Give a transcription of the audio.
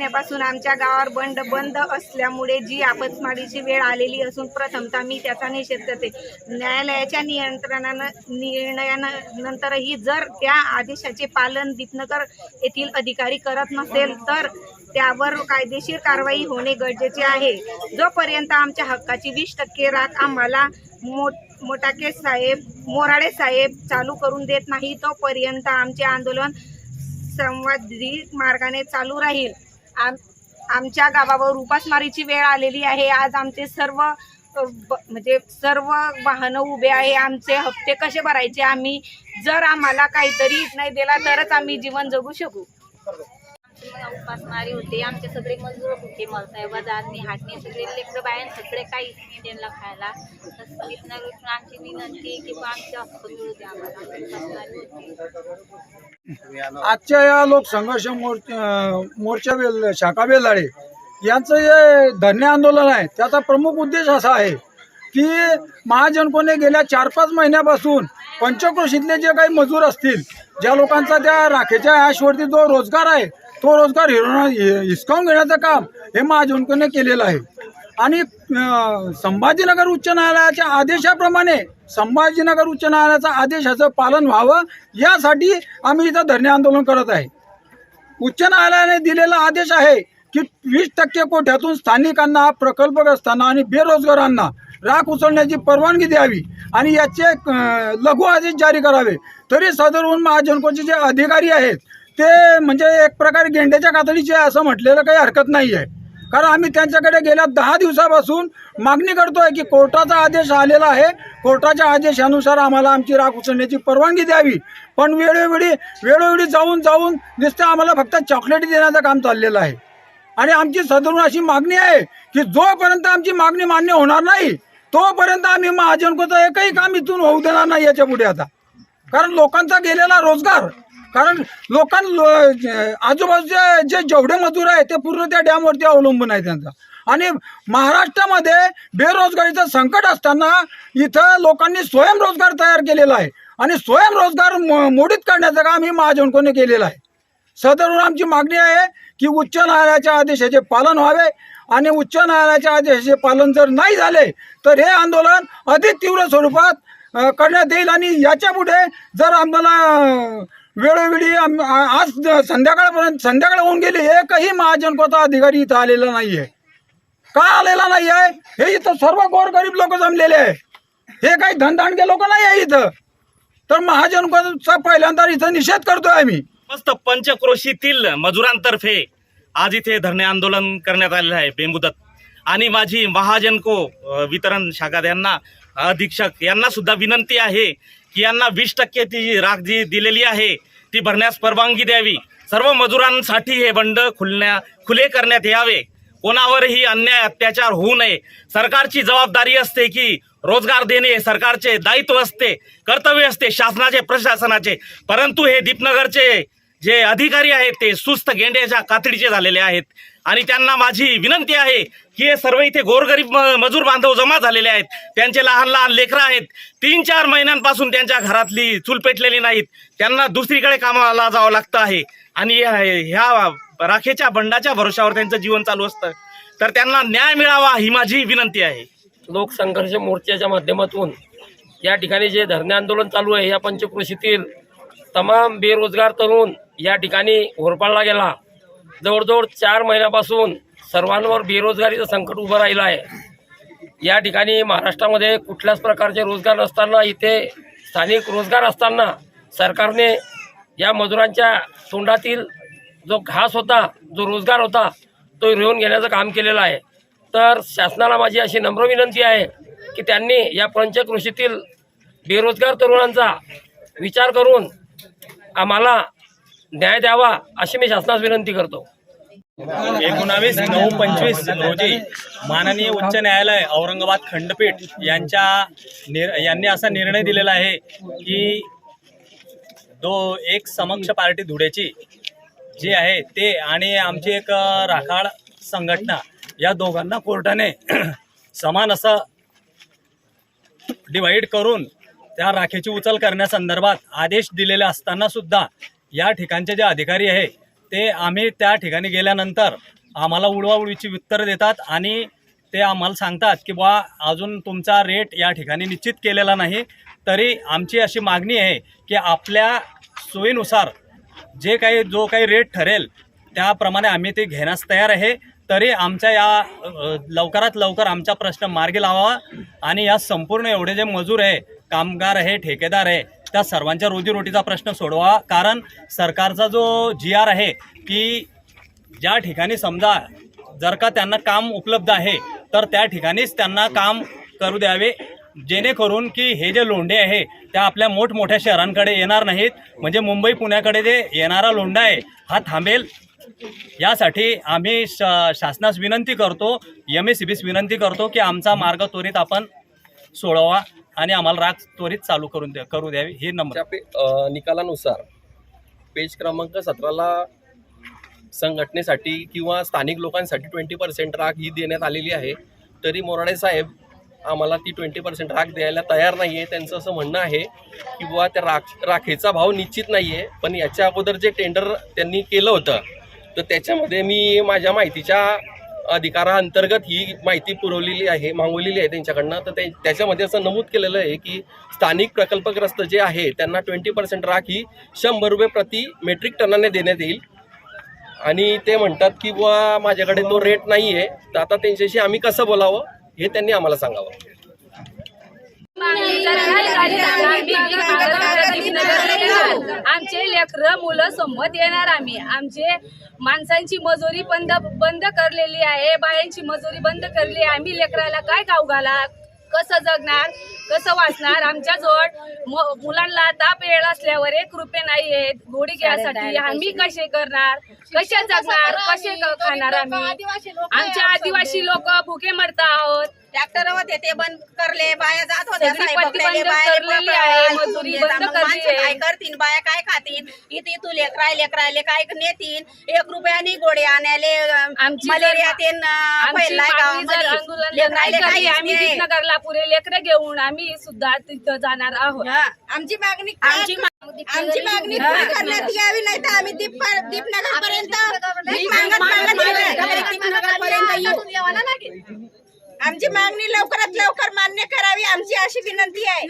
महिन्यापासून आमच्या गावावर बंड बंद असल्यामुळे जी आपत्माडीची वेळ आलेली असून प्रथमतः मी त्याचा निषेध करते. न्यायालयाच्या नियंत्रणानं निर्णयानंतरही जर त्या आदेशाचे पालन दीपनगर येथील अधिकारी करत नसेल तर त्यावर कायदेशीर कारवाई होणे गरजेचे आहे. जोपर्यंत आमच्या हक्काची वीस टक्के राख आम्हाला मो मोटाके साहेब मोराळे साहेब चालू करून देत नाही तोपर्यंत आमचे आंदोलन संवादित मार्गाने चालू राहील. आम आमच्या गावावर उपासमारीची वेळ आलेली आहे. आज आमचे सर्व ब- म्हणजे सर्व वाहनं उभे आहे. आमचे हप्ते कसे भरायचे? आम्ही जर आम्हाला काहीतरी नाही दिला तरच आम्ही जीवन जगू शकू. उपासमारी होते आमचे सगळे मजूर होते मलसाहेबा जाणणे हाटणे सगळे लेकरं बाहेर सगळे काहीच नाही त्यांना खायला. तसं इथनं आमची विनंती किंवा आमचे हक्क मिळू द्या आम्हाला. आजच्या या लोकसंघर्ष मोर्चा मोर्चा बेल शाखा बेलाडे यांचं जे धरणे आंदोलन आहे. त्याचा प्रमुख उद्देश असा आहे की महाजनकोने गेल्या चार पाच महिन्यापासून पंचक्रोशीतले जे काही मजूर असतील ज्या लोकांचा त्या राखेच्या ॲशवरती जो रोजगार आहे तो रोजगार हिसकावून घेण्याचं काम हे महाजनकोने केलेलं आहे. आणि संभाजीनगर उच्च न्यायालयाच्या आदेशाप्रमाणे संभाजीनगर उच्च न्यायालयाचा आदेशाचं पालन व्हावं यासाठी आम्ही इथं धरणे आंदोलन करत आहे. उच्च न्यायालयाने दिलेला आदेश आहे की वीस टक्के कोट्यातून स्थानिकांना प्रकल्पग्रस्तांना आणि बेरोजगारांना राख उचलण्याची परवानगी द्यावी आणि याचे लघु आदेश जारी करावे. तरी सदरहून महाजनकोचे जे अधिकारी आहेत ते म्हणजे एक प्रकारे गेंड्याच्या कातडीचे आहे असं म्हटलेलं काही हरकत नाही आहे कारण आम्ही त्यांच्याकडे गेल्या दहा दिवसापासून मागणी करतोय की कोर्टाचा आदेश आलेला आहे. कोर्टाच्या आदेशानुसार आम्हाला आमची राख उचलण्याची परवानगी द्यावी. पण वेळोवेळी वेळोवेळी जाऊन जाऊन नुसतं आम्हाला फक्त चॉकलेट देण्याचं काम चाललेलं आहे. आणि आमची सदरून अशी मागणी आहे की जोपर्यंत आमची मागणी मान्य होणार नाही तोपर्यंत आम्ही महाजनकोचं एकही काम इथून होऊ देणार नाही याच्यापुढे आता. कारण लोकांचा गेलेला रोजगार कारण लोकां लो- आजूबाजूचे जे जेवढे मजूर आहे ते पूर्ण त्या डॅमवरती अवलंबून आहे त्यांचा. आणि महाराष्ट्रामध्ये बेरोजगारीचं संकट असताना इथं लोकांनी स्वयंरोजगार तयार केलेला आहे. आणि स्वयंरोजगार मो- मोडीत काढण्याचं काम ही महाजनकोने केलेलं आहे. सदरून आमची मागणी आहे की उच्च न्यायालयाच्या आदेशाचे पालन व्हावे आणि उच्च न्यायालयाच्या आदेशाचे पालन जर नाही झाले तर हे आंदोलन अधिक तीव्र स्वरूपात करण्यात येईल आणि याच्यापुढे जर आम्हाला वेळोवेळी आज संध्याकाळपर्यंत संध्याकाळ होऊन गेली एकही महाजनकोचा अधिकारी इथं आलेला नाही आहे का आलेला नाही आहे हे इथं सर्व गोरगरीब लोक जमलेले आहे. हे काही धनदांडके लोक नाही आहे इथं. तर महाजनकोचा पहिल्यांदा इथं निषेध करतोय आम्ही. मस्त पंचक्रोशीतील मजुरांतर्फे आज इथे धरणे आंदोलन करण्यात आलेलं आहे बेमुदत आणि माझी महाजनको वितरण शाखा यांना अधीक्षक यांना सुद्धा विनंती आहे की यांना वीस टक्के ती राख जी दिलेली आहे. ती भरण्यास परवानगी द्यावी. सर्व मजुरांसाठी हे बंड खुलण्या खुले करण्यात यावे. कोणावरही अन्याय अत्याचार होऊ नये. सरकारची जबाबदारी असते की रोजगार देणे सरकारचे दायित्व असते कर्तव्य असते शासनाचे प्रशासनाचे. परंतु हे दीपनगरचे जे अधिकारी आहेत ते सुस्त गेंड्याच्या कातडीचे झालेले आहेत. आणि त्यांना माझी विनंती आहे की हे सर्व इथे गोरगरीब म- मजूर बांधव जमा झालेले आहेत. त्यांचे लहान लहान लेकरं आहेत. तीन चार महिन्यांपासून त्यांच्या घरातली चूल पेटलेली नाहीत. त्यांना दुसरीकडे कामाला जावं लागतं आहे. आणि ह्या- ह्या राखेच्या बंडाच्या भरोशावर त्यांचं जीवन चालू असतं. तर त्यांना न्याय मिळावा ही माझी विनंती आहे. लोकसंघर्ष मोर्चाच्या माध्यमातून या ठिकाणी जे धरणे आंदोलन चालू आहे या पंचक्रोशीतील तमाम बेरोजगार तरुण या ठिकाणी होरपाळला गेला. जवळजवळ चार महिन्यापासून सर्वांवर बेरोजगारीचं संकट उभं राहिलं आहे. या ठिकाणी महाराष्ट्रामध्ये कुठल्याच प्रकारचे रोजगार नसताना इथे स्थानिक रोजगार असताना सरकारने या मजुरांच्या तोंडातील जो घास होता जो रोजगार होता तो हिरवून घेण्याचं काम केलेलं आहे. तर शासनाला माझी अशी नम्र विनंती आहे की त्यांनी या पंचकृषीतील बेरोजगार तरुणांचा विचार करून आम्हाला न्याय द्यावा अशी मी शासनास विनंती करतो. एकोणावीस नऊ पंचवीस रोजी माननीय उच्च न्यायालय औरंगाबाद खंडपीठ यांच्या निर यांनी असा निर्णय दिलेला आहे की दो एक समक्ष पार्टी धुळ्याची जी आहे ते आणि आमची एक राखाड संघटना या दोघांना कोर्टाने समान असं डिवाईड करून त्या राखेची उचल करण्यासंदर्भात आदेश दिलेले असताना सुद्धा या ठिकाणचे जे अधिकारी आहे ते आम्ही त्या ठिकाणी गेल्यानंतर आम्हाला उडवाउडवीची उत्तरं देतात आणि ते आम्हाला सांगतात की बा अजून तुमचा रेट या ठिकाणी निश्चित केलेला नाही. तरी आमची अशी मागणी आहे की आपल्या सोयीनुसार जे काही जो काही रेट ठरेल त्याप्रमाणे आम्ही ते घेण्यास तयार आहे. तरी आमच्या या लवकरात लवकर आमचा प्रश्न मार्गी लावावा आणि या संपूर्ण एवढे जे मजूर आहे कामगार आहे ठेकेदार आहे त्या सर्वांच्या रोजीरोटीचा प्रश्न सोडवा. कारण सरकारचा जो जी आर आहे की ज्या ठिकाणी समजा जर का त्यांना काम उपलब्ध आहे तर त्या ठिकाणीच त्यांना काम करू द्यावे. जेणेकरून की हे जे लोंढे आहे त्या आपल्या मोठमोठ्या शहरांकडे येणार नाहीत. म्हणजे मुंबई पुण्याकडे जे येणारा लोंढा आहे हा थांबेल. यासाठी आम्ही श शासनास विनंती करतो एम एस सी बीस विनंती करतो की आमचा मार्ग त्वरित आपण सोडवा. आणि आम्हाला राग त्वरित चालू करून द्या करू द्यावी हे नंबर पे- निकालानुसार पेज क्रमांक सतराला संघटनेसाठी किंवा स्थानिक लोकांसाठी ट्वेंटी पर्सेंट राख ही देण्यात आलेली आहे. तरी मोराडे साहेब आम्हाला ती ट्वेंटी पर्सेंट राख द्यायला तयार नाही आहे त्यांचं असं म्हणणं आहे की बुवा त्या राख राखेचा भाव निश्चित नाही आहे पण याच्या अगोदर जे टेंडर त्यांनी केलं होतं तर त्याच्यामध्ये मी माझ्या माहितीच्या अधिकाराअंतर्गत ही माहिती पुरवलेली आहे मागवलेली आहे त्यांच्याकडनं. तर ते त्याच्यामध्ये असं नमूद केलेलं आहे की स्थानिक प्रकल्पग्रस्त जे आहे त्यांना ट्वेंटी पर्सेंट राख ही शंभर रुपये प्रति मेट्रिक टनाने देण्यात येईल. आणि ते म्हणतात की बुवा माझ्याकडे तो रेट नाही आहे तर आता त्यांच्याशी आम्ही कसं बोलावं हे त्यांनी आम्हाला सांगावं. आमचे लेकर मुलं संमत येणार आम्ही. आमचे माणसांची मजुरी बंद बंद करलेली आहे. बायांची मजुरी बंद करली. आहे आम्ही लेकराला काय खाऊ घाला कसं जगणार? कसं वाचणार? आमच्या जवळ मुलांना ताप येळ असल्यावर एक रुपये नाही आहेत. गोडी घ्यासाठी आम्ही कसे करणार? कसे जगणार? कसे क- खाणार आम्ही? आमच्या आदिवासी लोक भुके मरता आहोत ट्रॅक्टर होते ते बंद करले बाया जात होत्या सगळी पट्टी बंद करलेली आहे, मजुरी बंद करली आहे. काय करतील बाया काय खातील इथे तू लेकराय लेकरायले काय नेतील एक रुपयानी गोळे आणायले अं, आमची जर- मलेरिया ते न आमची फैललाय मागणी जर गावामध्ये. आंदोलन नाही लेकरायले केली, काहीच आम्ही नाही. पुरे लेकरं घेऊन आम्ही सुद्धा तिथं जाणार आहोत हा, आमची मागणी आमची आमची मागणी करण्यात यावी नाही तर आम्ही दीप दीपनगर पर्यंत मागत मागत येऊ. दीपनगर पर्यंत येऊ. आमची मागणी लवकरात लवकर मान्य करावी. आमची अशी विनंती आहे.